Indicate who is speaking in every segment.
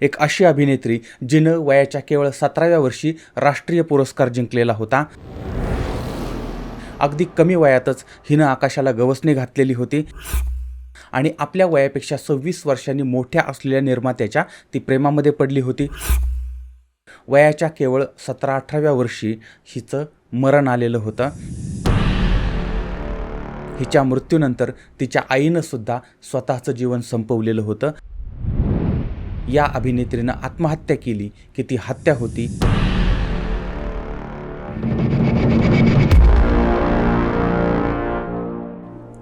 Speaker 1: एक अशी अभिनेत्री जिनं वयाच्या केवळ सतराव्या वर्षी राष्ट्रीय पुरस्कार जिंकलेला होता. अगदी कमी वयातच हिनं आकाशाला गवसणी घातलेली होती आणि आपल्या वयापेक्षा सव्वीस वर्षांनी मोठ्या असलेल्या निर्मात्याच्या ती प्रेमामध्ये पडली होती. वयाच्या केवळ सतरा अठराव्या वर्षी हिचं मरण आलेलं होतं. हिच्या मृत्यूनंतर तिच्या आईनं सुद्धा स्वतःचं जीवन संपवलेलं होतं. या अभिनेत्रीनं आत्महत्या केली की ती हत्या होती.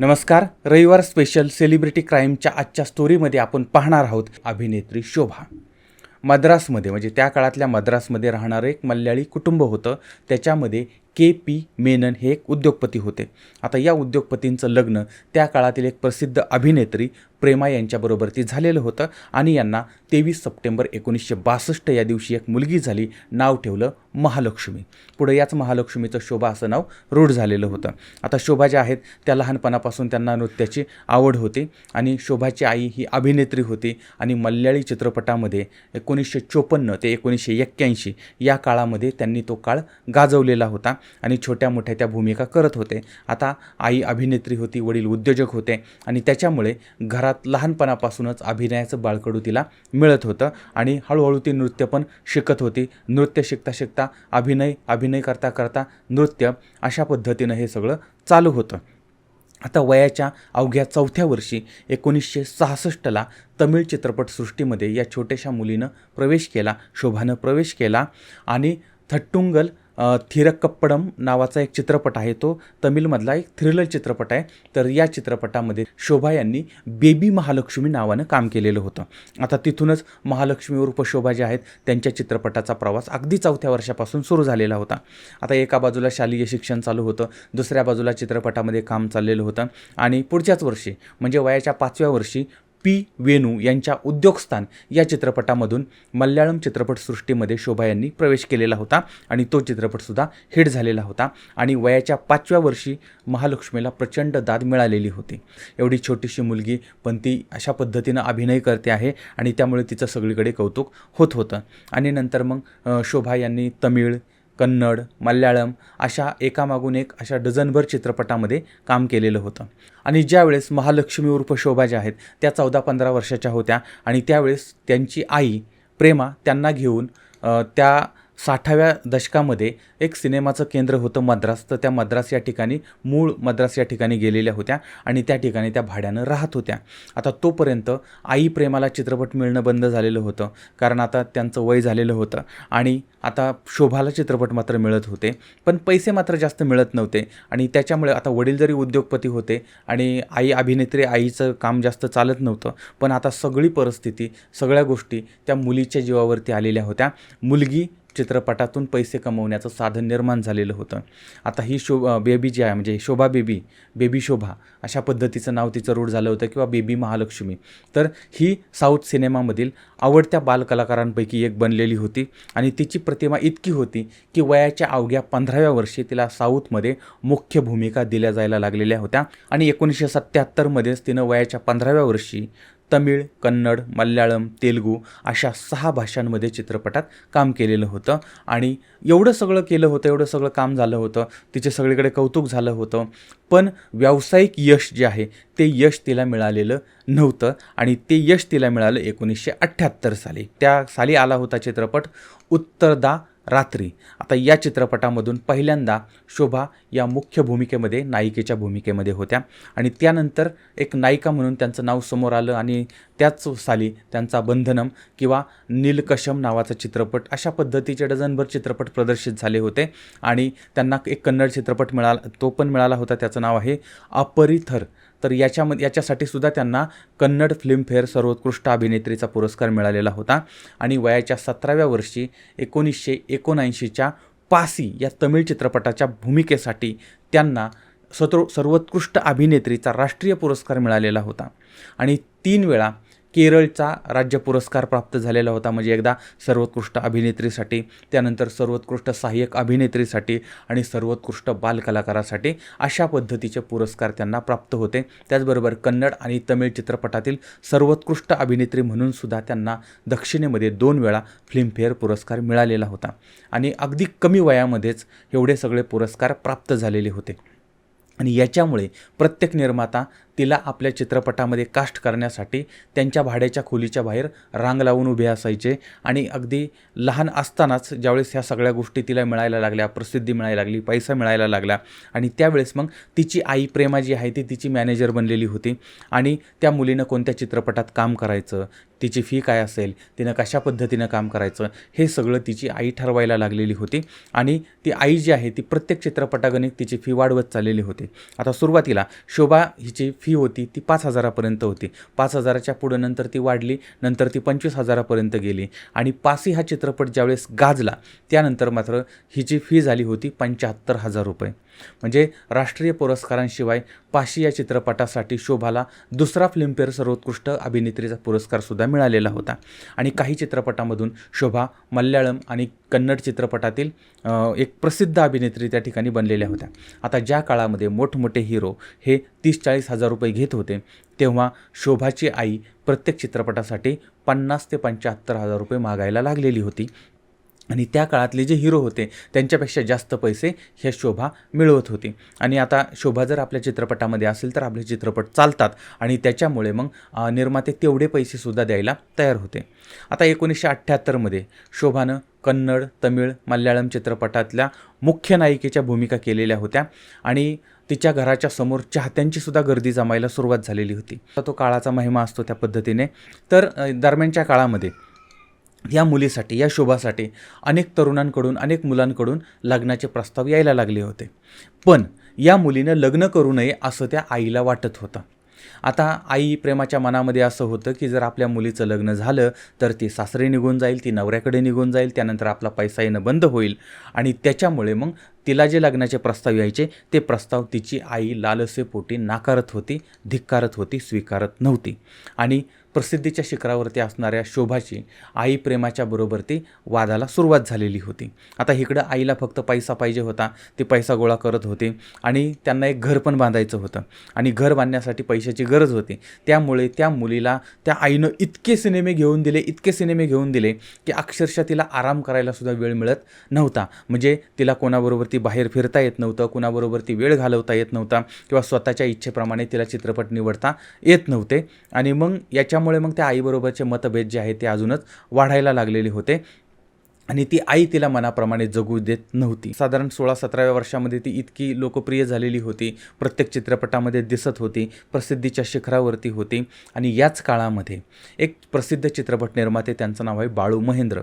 Speaker 1: नमस्कार. रविवार स्पेशल सेलिब्रिटी क्राईमच्या आजच्या स्टोरीमध्ये आपण पाहणार आहोत अभिनेत्री शोभा. मद्रासमध्ये म्हणजे त्या काळातल्या मद्रासमध्ये राहणारं एक मल्याळी कुटुंब होतं. त्याच्यामध्ये के पी मेनन हे एक उद्योगपती होते. आता या उद्योगपतींचं लग्न त्या काळातील एक प्रसिद्ध अभिनेत्री प्रेमा यांच्याबरोबर ती झालेलं होतं आणि यांना तेवीस सप्टेंबर एकोणीसशे बासष्ट या दिवशी एक मुलगी झाली नाव ठेवलं महालक्ष्मी. पुढे याच महालक्ष्मीचं शोभा असं नाव रूढ झालेलं होतं. आता शोभा ज्या आहेत त्या लहानपणापासून त्यांना नृत्याची आवड होती आणि शोभाची आई ही अभिनेत्री होती आणि मल्याळी चित्रपटामध्ये एकोणीसशे चोपन्न ते एकोणीसशे एक्क्याऐंशी या काळामध्ये त्यांनी तो काळ गाजवलेला होता. आणि छोट्या मोठ्या त्या भूमिका करत होते. आता आई अभिनेत्री होती वडील उद्योजक होते आणि त्याच्यामुळे घरात लहानपणापासूनच अभिनयाचं बाळकडू तिला मिळत होतं आणि हळूहळू ती नृत्य पण शिकत होती. नृत्य शिकता शिकता अभिनय अभिनय करता करता नृत्य अशा पद्धतीनं हे सगळं चालू होतं. आता वयाच्या अवघ्या चौथ्या वर्षी एकोणीसशे सहासष्टला तमिळ चित्रपटसृष्टीमध्ये या छोट्याशा मुलीनं प्रवेश केला शोभानं प्रवेश केला आणि थट्टुंगल थिरक्कप्पडम नावाचा एक चित्रपट आहे तो. तमिळमधला एक थ्रिलर चित्रपट आहे. तर या चित्रपटामध्ये शोभा यांनी बेबी महालक्ष्मी नावानं काम केलेलं होतं. आता तिथूनच महालक्ष्मी उर्फ शोभा ज्या आहेत त्यांच्या चित्रपटाचा प्रवास अगदी चौथ्या वर्षापासून सुरू झालेला होता. आता एका बाजूला शालेय शिक्षण चालू होतं दुसऱ्या बाजूला चित्रपटामध्ये काम चाललेलं होतं. आणि पुढच्याच वर्षी म्हणजे वयाच्या पाचव्या वर्षी पी. वेणू यांच्या उद्योगस्थान या चित्रपटामधून मल्याळम चित्रपटसृष्टीमध्ये शोभा यांनी प्रवेश केलेला होता आणि तो चित्रपटसुद्धा हिट झालेला होता आणि वयाच्या पाचव्या वर्षी महालक्ष्मीला प्रचंड दाद मिळालेली होती. एवढी छोटीशी मुलगी पण ती अशा पद्धतीनं अभिनय करते आहे आणि त्यामुळे तिचं सगळीकडे कौतुक होत होतं. आणि नंतर मग शोभा यांनी तमिळ कन्नड मल्याळम अशा एकामागून एक अशा डझनभर चित्रपटामध्ये काम केलेलं होतं. आणि ज्यावेळेस महालक्ष्मी उर्फ शोभा ज्या आहेत त्या चौदा पंधरा वर्षाच्या होत्या आणि त्यावेळेस त्यांची आई प्रेमा त्यांना घेऊन त्या साठाव्या दशकामध्ये एक सिनेमाचं केंद्र होतं मद्रास. तर त्या मद्रास या ठिकाणी मूळ मद्रास या ठिकाणी गेलेल्या होत्या आणि त्या ठिकाणी त्या भाड्यानं राहत होत्या. आता तोपर्यंत आई प्रेमाला चित्रपट मिळणं बंद झालेलं होतं कारण आता त्यांचं वय झालेलं होतं आणि आता शोभाला चित्रपट मात्र मिळत होते. पण पैसे मात्र जास्त मिळत नव्हते आणि त्याच्यामुळे आता वडील जरी उद्योगपती होते आणि आई अभिनेत्री आईचं काम जास्त चालत नव्हतं पण आता सगळी परिस्थिती सगळ्या गोष्टी त्या मुलीच्या जीवावरती आलेल्या होत्या. मुलगी चित्रपटातून पैसे कमवण्याचं साधन निर्माण झालेलं होतं. आता ही शो बेबी जी आहे म्हणजे शोभा बेबी बेबी शोभा अशा पद्धतीचं नाव तिचं रूढ झालं होतं किंवा बेबी महालक्ष्मी. तर ही साऊथ सिनेमामधील आवडत्या बालकलाकारांपैकी एक बनलेली होती आणि तिची प्रतिमा इतकी होती की वयाच्या अवघ्या पंधराव्या वर्षी तिला साऊथमध्ये मुख्य भूमिका दिल्या जायला लागलेल्या होत्या आणि एकोणीसशे सत्त्याहत्तरमध्येच तिनं वयाच्या पंधराव्या वर्षी तमिळ कन्नड मल्याळम तेलगू अशा सहा भाषांमध्ये चित्रपटात काम केलेलं होतं. आणि एवढं सगळं केलं होतं एवढं सगळं काम झालं होतं. तिचे सगळीकडे कौतुक झालं होतं. पण व्यावसायिक यश जे आहे ते यश तिला मिळालेलं नव्हतं. आणि ते यश तिला मिळालं एकोणीसशे अठ्ठ्याहत्तर साली. त्या साली आला होता चित्रपट उत्तरदा रात्री. आता या चित्रपटामधून पहिल्यांदा शोभा या मुख्य भूमिकेमध्ये नायिकेच्या भूमिकेमध्ये होत्या. आणि त्यानंतर एक नायिका म्हणून त्यांचं नाव समोर आलं आणि त्याच साली त्यांचा बंधनम किंवा नीलकशम नावाचा चित्रपट अशा पद्धतीचे डझनभर चित्रपट प्रदर्शित झाले होते. आणि त्यांना एक कन्नड चित्रपट मिळाला तो पण मिळाला होता. त्याचं नाव आहे अपरिथर. तर याच्यामध्ये याच्यासाठी सुद्धा त्यांना कन्नड फिल्मफेअर सर्वोत्कृष्ट अभिनेत्रीचा पुरस्कार मिळालेला होता. आणि वयाच्या सतराव्या वर्षी एकोणीसशे एकोणऐंशीच्या पासी या तमिळ चित्रपटाच्या भूमिकेसाठी त्यांना सत्रो सर्वोत्कृष्ट अभिनेत्रीचा राष्ट्रीय पुरस्कार मिळालेला होता. आणि तीन वेळा केरळचा राज्य पुरस्कार प्राप्त झालेला होता. म्हणजे एकदा सर्वोत्कृष्ट अभिनेत्रीसाठी त्यानंतर सर्वोत्कृष्ट सहाय्यक अभिनेत्रीसाठी आणि सर्वोत्कृष्ट बालकलाकारासाठी अशा पद्धतीचे पुरस्कार त्यांना प्राप्त होते. त्याचबरोबर कन्नड आणि तमिळ चित्रपटातील सर्वोत्कृष्ट अभिनेत्री म्हणून सुद्धा त्यांना दक्षिणेमध्ये दोन वेळा फिल्मफेअर पुरस्कार मिळालेला होता. आणि अगदी कमी वयामध्येच एवढे सगळे पुरस्कार प्राप्त झालेले होते. आणि याच्यामुळे प्रत्येक निर्माता तिला आपल्या चित्रपटामध्ये कास्ट करण्यासाठी त्यांच्या भाड्याच्या खोलीच्या बाहेर रांग लावून उभे असायचे. आणि अगदी लहान असतानाच ज्यावेळेस ह्या सगळ्या गोष्टी तिला मिळायला लागल्या प्रसिद्धी मिळायला लागली पैसा मिळायला लागला आणि त्यावेळेस मग तिची आई प्रेमा जी आहे ती तिची मॅनेजर बनलेली होती. आणि त्या मुलीनं कोणत्या चित्रपटात काम करायचं तिची फी काय असेल तिनं कशा पद्धतीनं काम करायचं हे सगळं तिची आई ठरवायला लागलेली होती. आणि ती आई जी आहे ती प्रत्येक चित्रपटागणिक तिची फी वाढवत चाललेली होती. आता सुरुवातीला शोभा हिची फी फी होती ती पाच हजारापर्यंत होती. पाच हजाराच्या पुढं नंतर ती वाढली नंतर ती पंचवीस हजारापर्यंत गेली. आणि पासी हा चित्रपट ज्यावेळेस गाजला त्यानंतर मात्र ही जी फी झाली होती पंच्याहत्तर हजार रुपये. म्हणजे राष्ट्रीय पुरस्कारांशिवाय पाशी या चित्रपटासाठी शोभाला दुसरा फिल्मफेअर सर्वोत्कृष्ट अभिनेत्रीचा पुरस्कारसुद्धा मिळालेला होता. आणि काही चित्रपटामधून शोभा मल्याळम आणि कन्नड चित्रपटातील एक प्रसिद्ध अभिनेत्री त्या ठिकाणी बनलेल्या होत्या. आता ज्या काळामध्ये मोठमोठे हिरो हे तीस चाळीस हजार रुपये घेत होते तेव्हा शोभाची आई प्रत्येक चित्रपटासाठी पन्नास ते पंच्याहत्तर हजार रुपये मागायला लागलेली होती. आणि त्या काळातले जे हिरो होते त्यांच्यापेक्षा जास्त पैसे ह्या शोभा मिळवत होती. आणि आता शोभा जर आपल्या चित्रपटामध्ये असेल तर आपले चित्रपट चालतात आणि त्याच्यामुळे मग निर्माते तेवढे पैसेसुद्धा द्यायला तयार होते. आता एकोणीसशे अठ्ठ्याहत्तरमध्ये शोभानं कन्नड तमिळ मल्याळम चित्रपटातल्या मुख्य नायिकेच्या भूमिका केलेल्या होत्या आणि तिच्या घराच्या समोर चाहत्यांची सुद्धा गर्दी जमायला सुरुवात झालेली होती. तर तो काळाचा महिमा असतो त्या पद्धतीने. तर दरम्यानच्या काळामध्ये या मुलीसाठी या शोभासाठी अनेक तरुणांकडून अनेक मुलांकडून लग्नाचे प्रस्ताव यायला लागले होते. पण या मुलीनं लग्न करू नये असं त्या आईला वाटत होतं. आता आई प्रेमाच्या मनामध्ये असं होतं की जर आपल्या मुलीचं लग्न झालं तर ती सासरे निघून जाईल ती नवऱ्याकडे निघून जाईल त्यानंतर आपला पैसा येणं बंद होईल आणि त्याच्यामुळे मग तिला जे लग्नाचे प्रस्ताव यायचे ते प्रस्ताव तिची आई लालसेपोटी नाकारत होती धिक्कारत होती स्वीकारत नव्हती. आणि प्रसिद्धीच्या शिखरावरती असणाऱ्या शोभाची आई प्रेमाच्या बरोबर ती वादाला सुरुवात झालेली होती. आता इकडं आईला फक्त पैसा पाहिजे होता. ती पैसा गोळा करत होती आणि त्यांना एक घर पण बांधायचं होतं. आणि घर बांधण्यासाठी पैशाची गरज होती. त्यामुळे त्या मुलीला त्या आईनं इतके सिनेमे घेऊन दिले इतके सिनेमे घेऊन दिले की अक्षरशः तिला आराम करायला सुद्धा वेळ मिळत नव्हता. म्हणजे तिला कोणाबरोबर ती बाहेर फिरता येत नव्हतं कोणाबरोबर ती वेळ घालवता येत नव्हता किंवा स्वतःच्या इच्छेप्रमाणे तिला चित्रपट निवडता येत नव्हते. आणि मग याच्यामुळे मग त्या आईबरोबरचे मतभेद जे आहेत ते अजूनच वाढायला लागलेले होते. आणि ती आई तिला मनाप्रमाणे जगू देत नव्हती. साधारण सोळा सतराव्या वर्षामध्ये ती इतकी लोकप्रिय झालेली होती. प्रत्येक चित्रपटामध्ये दिसत होती. प्रसिद्धीच्या शिखरावरती होती. आणि याच काळामध्ये एक प्रसिद्ध चित्रपट निर्माते त्यांचं नाव आहे बाळू महेंद्र.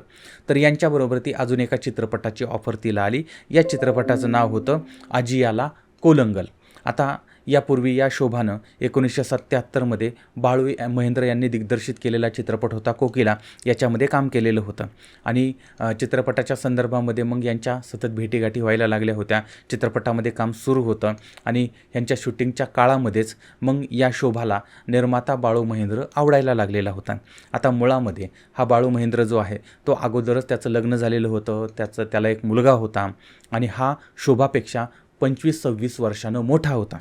Speaker 1: तर यांच्याबरोबर ती अजून एका चित्रपटाची ऑफर तिला आली. या चित्रपटाचं नाव होतं आजियाला कोलंगल. आता यापूर्वी या शोभानं एकोणीसशे सत्त्याहत्तरमध्ये बाळू महेंद्र यांनी दिग्दर्शित केलेला चित्रपट होता कोकिला. याच्यामध्ये काम केलेलं होतं. आणि चित्रपटाच्या संदर्भामध्ये मग यांच्या सतत भेटीगाठी व्हायला लागल्या होत्या. चित्रपटामध्ये काम सुरू होतं. आणि यांच्या शूटिंगच्या काळामध्येच मग या शोभाला निर्माता बाळू महेंद्र आवडायला लागलेला होता. आता मुळामध्ये हा बाळू महेंद्र जो आहे तो अगोदरच त्याचं लग्न झालेलं होतं. त्याचं त्याला एक मुलगा होता. आणि हा शोभापेक्षा पंचवीस सव्वीस वर्षानं मोठा होता.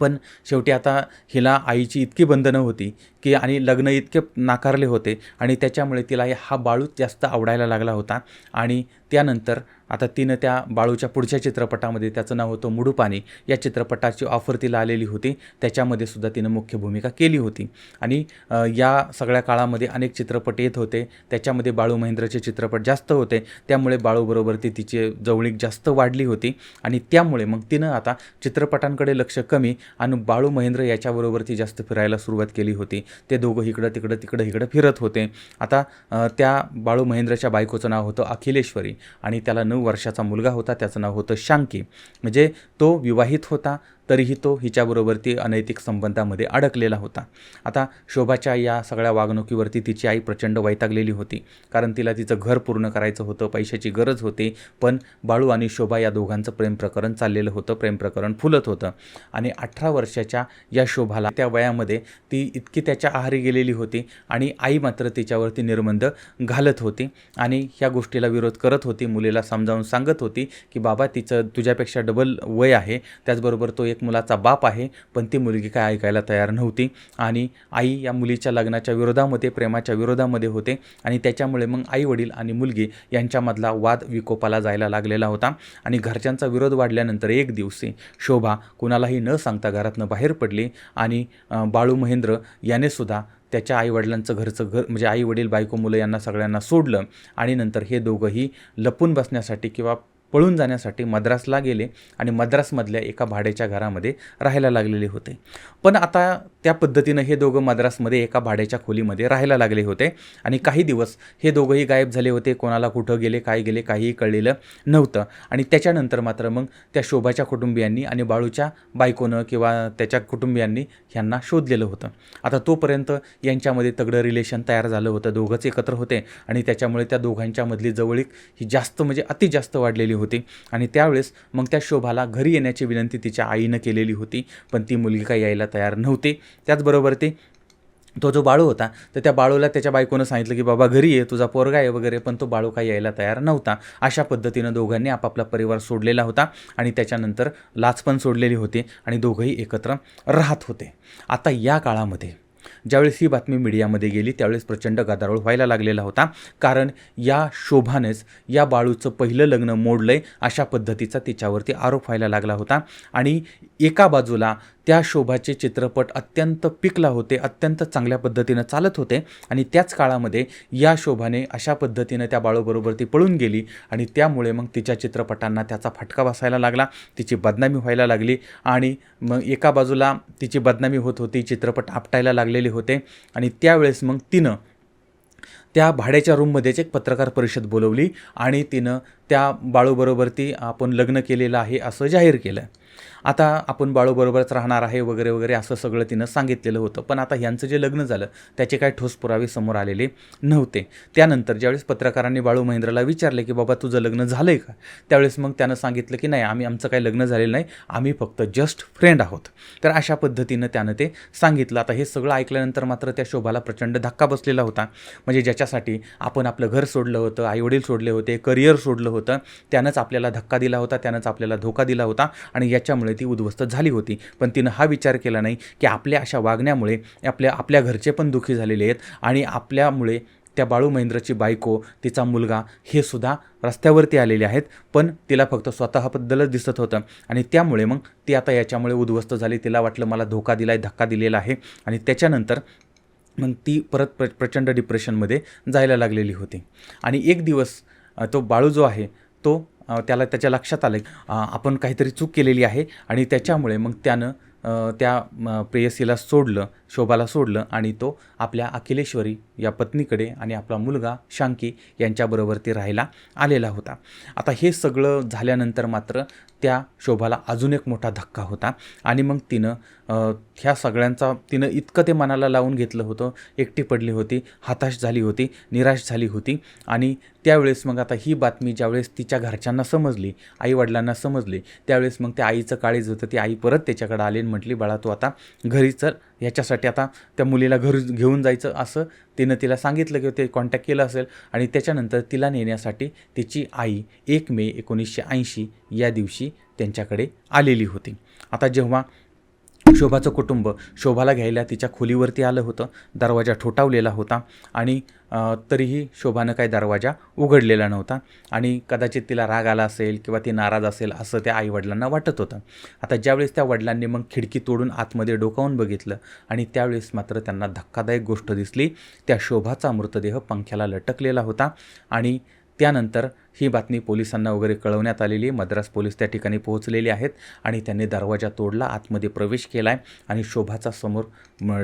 Speaker 1: पण शेवटी आता हिला आईची इतकी बंधनं होती की आणि लग्न इतके नाकारले होते आणि त्याच्यामुळे तिला हा बाळूच जास्त आवडायला लागला होता. आणि त्यानंतर आता तिनं त्या बाळूच्या पुढच्या चित्रपटामध्ये त्याचं नाव होतं मुडुपाणी या चित्रपटाची ऑफर तिला आलेली होती. त्याच्यामध्ये सुद्धा तिनं मुख्य भूमिका केली होती. आणि या सगळ्या काळामध्ये अनेक चित्रपट येत होते. त्याच्यामध्ये बाळू महेंद्रचे चित्रपट जास्त होते. त्यामुळे बाळूबरोबर ती तिची जवळीक जास्त वाढली होती. आणि त्यामुळे मग तिनं आता चित्रपटांकडे लक्ष कमी आणि बाळू महेंद्र याच्याबरोबर ती जास्त फिरायला सुरुवात केली होती. ते दोघं इकडं तिकडं तिकडं इकडं फिरत होते. आता त्या बाळू महेंद्रच्या बायकोचं नाव होतं अखिलेश्वरी. आणि त्याला नऊ वर्षाचा मुलगा होता त्याचं नाव होतं शांकी. म्हणजे तो विवाहित होता तरीही तो हिच्याबरोबर ती अनैतिक संबंधामध्ये अडकलेला होता. आता शोभाच्या या सगळ्या वागणुकीवरती तिची आई प्रचंड वैतागलेली होती. कारण तिला तिचं घर पूर्ण करायचं होतं पैशाची गरज होती पण बाळू आणि शोभा या दोघांचं प्रेम प्रकरण चाललेलं होतं प्रेम प्रकरण फुलत होतं. आणि अठरा वर्षाच्या या शोभाला त्या वयामध्ये ती इतकी त्याच्या आहारी गेलेली होती आणि आई मात्र तिच्यावरती निर्बंध घालत होती आणि ह्या गोष्टीला विरोध करत होती. मुलीला समजावून सांगत होती की बाबा तिचं तुझ्यापेक्षा डबल वय आहे. त्याचबरोबर तो एक एक मुलाचा बाप आहे पण ती मुलगी काय ऐकायला तयार नव्हती. आणि आई या मुलीच्या लग्नाच्या विरोधामध्ये प्रेमाच्या विरोधामध्ये होते. आणि त्याच्यामुळे मग आई वडील आणि मुलगी यांच्यामधला वाद विकोपाला जायला लागलेला होता. आणि घरच्यांचा विरोध वाढल्यानंतर एक दिवशी शोभा कुणालाही न सांगता घरातनं बाहेर पडली. आणि बाळू महेंद्र याने सुद्धा त्याच्या आईवडिलांचं घरचं घर म्हणजे आई वडील बायको मुलं यांना सगळ्यांना सोडलं. आणि नंतर हे दोघंही लपून बसण्यासाठी किंवा पळून जाण्यासाठी मद्रासला गेले आणि मद्रासमधल्या एका भाड्याच्या घरामध्ये राहायला लागलेले होते. पण आता त्या पद्धतीनं हे दोघं मद्रासमध्ये एका भाड्याच्या खोलीमध्ये राहायला लागले होते आणि काही दिवस हे दोघंही गायब झाले होते कोणाला कुठं गेले काय गेले काहीही कळलेलं नव्हतं. आणि त्याच्यानंतर मात्र मग त्या शोभाच्या कुटुंबियांनी आणि बाळूच्या बायकोनं किंवा त्याच्या कुटुंबियांनी ह्यांना शोधलेलं होतं. आता तोपर्यंत यांच्यामध्ये तगडं रिलेशन तयार झालं होतं दोघंच एकत्र होते आणि त्याच्यामुळे त्या दोघांच्यामधली जवळीक ही जास्त म्हणजे अति जास्त वाढलेली होती. आणि त्यावेळेस मग त्या शोभाला घरी येण्याची विनंती तिच्या आईनं केलेली होती. पण ती मुलगी काय यायला तयार नव्हती. त्याचबरोबर ते तो जो बाळू होता तर त्या बाळूला त्याच्या बायकोनं सांगितलं की बाबा घरी ये. तुझा पोरगा आहे वगैरे पण तो बाळू काही यायला तयार नव्हता. अशा पद्धतीनं दोघांनी आपापला परिवार सोडलेला होता आणि त्याच्यानंतर लाच पण सोडलेली होती आणि दोघंही एकत्र राहत होते. आता या काळामध्ये ज्यावेळेस ही बातमी मीडियामध्ये गेली त्यावेळेस प्रचंड गदारोळ व्हायला लागलेला होता. कारण या शोभानेच या बाळूचं पहिलं लग्न मोडलंय अशा पद्धतीचा तिच्यावरती आरोप व्हायला लागला होता. आणि एका बाजूला त्या शोभाचे चित्रपट अत्यंत पिकला होते अत्यंत चांगल्या पद्धतीनं चालत होते आणि त्याच काळामध्ये या शोभाने अशा पद्धतीनं त्या बाळूबरोबर ती पळून गेली आणि त्यामुळे मग तिच्या चित्रपटांना त्याचा फटका बसायला लागला तिची बदनामी व्हायला लागली आणि मग एका बाजूला तिची बदनामी होत होती चित्रपट आपटायला लागलेले होते आणि त्यावेळेस मग तिनं त्या भाड्याच्या रूममध्येच एक पत्रकार परिषद बोलवली आणि तिनं त्या बाळूबरोबर ती आपण लग्न केलेलं आहे असं जाहीर केलं. आता आपण बाळूबरोबरच राहणार आहे वगैरे वगैरे असं सगळं तिनं सांगितलेलं होतं. पण आता ह्यांचं जे लग्न झालं त्याचे काय ठोस पुरावे समोर आलेले नव्हते. त्यानंतर ज्यावेळेस पत्रकारांनी बाळू महेंद्रला विचारले की बाबा तुझं लग्न झालं आहे का? त्यावेळेस मग त्यानं सांगितलं की नाही आम्ही आमचं काही लग्न झालेलं नाही. आम्ही फक्त जस्ट फ्रेंड आहोत. तर अशा पद्धतीनं त्यानं ते सांगितलं. आता हे सगळं ऐकल्यानंतर मात्र त्या शोभाला प्रचंड धक्का बसलेला होता. म्हणजे ज्याच्यासाठी आपण आपलं घर सोडलं होतं आईवडील सोडले होते करिअर सोडलं होतं त्यानंच आपल्याला धक्का दिला होता त्यानंच आपल्याला धोका दिला होता आणि याच्यामुळे ती उद्ध्वस्त झाली होती. पण तिनं हा विचार केला नाही की आपल्या अशा वागण्यामुळे आपल्या आपल्या घरचे पण दुःखी झालेले आहेत आणि आपल्यामुळे त्या बाळू महेंद्रची बायको तिचा मुलगा हे सुद्धा रस्त्यावरती आलेले आहेत. पण तिला फक्त स्वतःबद्दलच दिसत होतं आणि त्यामुळे मग ती आता याच्यामुळे उद्ध्वस्त झाली. तिला वाटलं मला धोका दिला आहे धक्का दिलेला आहे आणि त्याच्यानंतर मग ती परत प्र प्रचंड डिप्रेशनमध्ये जायला लागलेली होती. आणि एक दिवस तो बाळू जो आहे तो त्याला त्याच्या लक्षात आलं आपण काहीतरी चूक केलेली आहे आणि त्याच्यामुळे मग त्यानं त्या प्रेयसीला सोडलं शोभाला सोडलं आणि तो आपल्या अखिलेश्वरी या पत्नीकडे आणि आपला मुलगा शांकी यांच्याबरोबर ते राहायला आलेला होता. आता हे सगळं झाल्यानंतर मात्र त्या शोभाला अजून एक मोठा धक्का होता आणि मग तिनं ह्या सगळ्यांचा तिनं इतकं ते मनाला लावून घेतलं होतं. एकटी पडली होती हताश झाली होती निराश झाली होती आणि त्यावेळेस मग आता ही बातमी ज्यावेळेस तिच्या घरच्यांना समजली आईवडिलांना समजली त्यावेळेस मग त्या आईचं काळीज होतं ती आई परत त्याच्याकडे आली आणि म्हटली बाळा तू आता घरी चल ह्याच्यासाठी आता त्या मुलीला घर घेऊन जायचं असं तिनं तिला सांगितलं की ते कॉन्टॅक्ट केलं असेल आणि त्याच्यानंतर तिला नेण्यासाठी तिची आई एक मे एकोणीसशे ऐंशी या दिवशी त्यांच्याकडे आलेली होती. आता जेव्हा शोभाचं कुटुंब शोभाला घ्यायला तिच्या खोलीवरती आलं होतं दरवाजा ठोठावलेला होता आणि तरीही शोभानं काही दरवाजा उघडलेला नव्हता. आणि कदाचित तिला राग आला असेल किंवा ती नाराज असेल असं त्या आईवडिलांना वाटत होतं. आता ज्यावेळेस त्या वडिलांनी मग खिडकी तोडून आतमध्ये डोकावून बघितलं आणि त्यावेळेस मात्र त्यांना धक्कादायक गोष्ट दिसली. त्या शोभाचा मृतदेह पंख्याला लटकलेला होता आणि त्यानंतर ही बातमी पोलिसांना वगैरे कळवण्यात आलेली आहे. मद्रास पोलीस त्या ठिकाणी पोहोचलेले आहेत आणि त्यांनी दरवाजा तोडला आतमध्ये प्रवेश केला आहे आणि शोभाचा समोर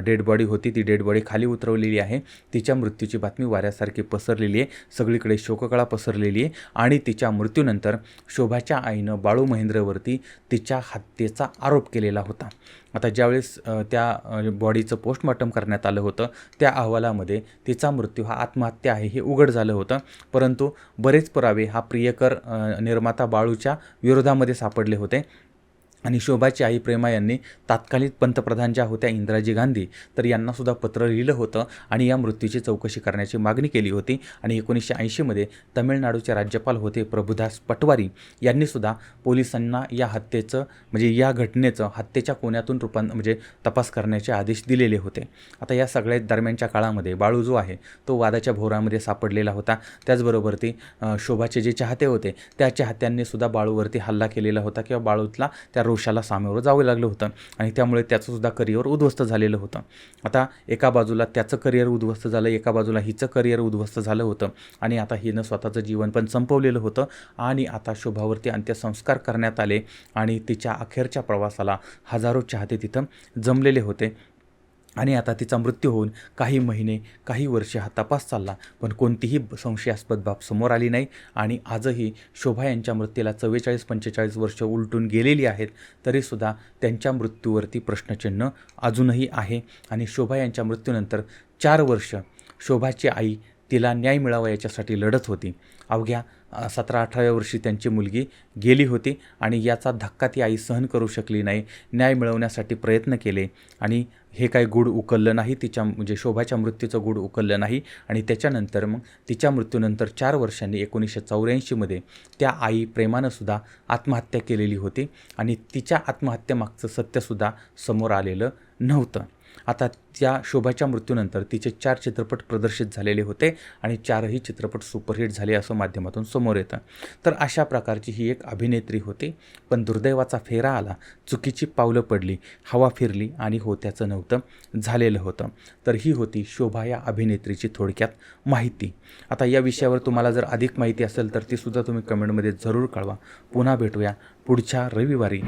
Speaker 1: डेड बॉडी होती. ती डेड बॉडी खाली उतरवलेली आहे. तिच्या मृत्यूची बातमी वाऱ्यासारखी पसरलेली आहे. सगळीकडे शोककळा पसरलेली आहे आणि तिच्या मृत्यूनंतर शोभाच्या आईनं बाळू महेंद्रवरती तिच्या हत्येचा आरोप केलेला होता. आता ज्यावेळेस त्या बॉडीचं पोस्टमॉर्टम करण्यात आलं होतं त्या अहवालामध्ये तिचा मृत्यू हा आत्महत्या आहे हे उघड झालं होतं. परंतु बरेच पुरावे हा प्रियकर निर्माता बाळूच्या विरोधामध्ये सापडले होते. आणि शोभाची आई प्रेमा यांनी तात्कालिक पंतप्रधान ज्या होत्या इंदिराजी गांधी तर यांनासुद्धा पत्र लिहिलं होतं आणि या मृत्यूची चौकशी करण्याची मागणी केली होती. आणि एकोणीसशे ऐंशीमध्ये तमिळनाडूचे राज्यपाल होते प्रभुदास पटवारी यांनीसुद्धा पोलिसांना या हत्येचं म्हणजे या घटनेचं हत्येच्या कोण्यातून रूपां म्हणजे तपास करण्याचे आदेश दिलेले होते. आता या सगळ्या दरम्यानच्या काळामध्ये बाळू जो आहे तो वादाच्या भोवरामध्ये सापडलेला होता. त्याचबरोबर ती शोभाचे जे चाहते होते त्या चाहत्यांनी सुद्धा बाळूवरती हल्ला केलेला होता किंवा बाळूतला त्या रोषाला सामोरं जावं लागलं होतं आणि त्यामुळे त्याचंसुद्धा करिअर उद्ध्वस्त झालेलं होतं. आता एका बाजूला त्याचं करिअर उद्ध्वस्त झालं एका बाजूला हिचं करिअर उद्ध्वस्त झालं होतं आणि आता हिनं स्वतःचं जीवन पण संपवलेलं होतं आणि आता शोभावरती अंत्यसंस्कार करण्यात आले आणि तिच्या अखेरच्या प्रवासाला हजारो चाहते तिथं जमलेले होते. आणि आता तिचा मृत्यू होऊन काही महिने काही वर्षे हा तपास चालला पण कोणतीही संशयास्पद बाब समोर आली नाही आणि आजही शोभा यांच्या मृत्यूला चव्वेचाळीस पंचेचाळीस वर्ष उलटून गेलेली आहेत तरीसुद्धा त्यांच्या मृत्यूवरती प्रश्नचिन्ह अजूनही आहे आणि शोभा यांच्या मृत्यूनंतर चार वर्ष शोभाची आई तिला न्याय मिळावा याच्यासाठी लढत होती. अवघ्या सतरा अठराव्या वर्षी त्यांची मुलगी गेली होती आणि याचा धक्का ती आई सहन करू शकली नाही न्याय मिळवण्यासाठी प्रयत्न केले आणि हे काय गुढ उकललं नाही तिच्या म्हणजे शोभाच्या मृत्यूचं गुढ उकललं नाही आणि त्याच्यानंतर मग तिच्या मृत्यूनंतर चार वर्षांनी एकोणीसशे चौऱ्याऐंशीमध्ये त्या आई प्रेमानंसुद्धा आत्महत्या केलेली होती आणि तिच्या आत्महत्येमागचं सत्यसुद्धा समोर आलेलं नव्हतं. आता त्या शोभाच्या मृत्यूनंतर तिचे चार चित्रपट प्रदर्शित झालेले होते आणि चारही चित्रपट सुपरहिट झाले असं माध्यमातून समोर येतं. तर अशा प्रकारची ही एक अभिनेत्री होती. पण दुर्दैवाचा फेरा आला. चुकीची पावलं पडली हवा फिरली आणि होत्याचं नव्हतं झालेलं होतं. तर ही होती शोभा या अभिनेत्रीची थोडक्यात माहिती. आता या विषयावर तुम्हाला जर अधिक माहिती असेल तर तीसुद्धा तुम्ही कमेंटमध्ये जरूर कळवा. पुन्हा भेटूया पुढच्या रविवारी.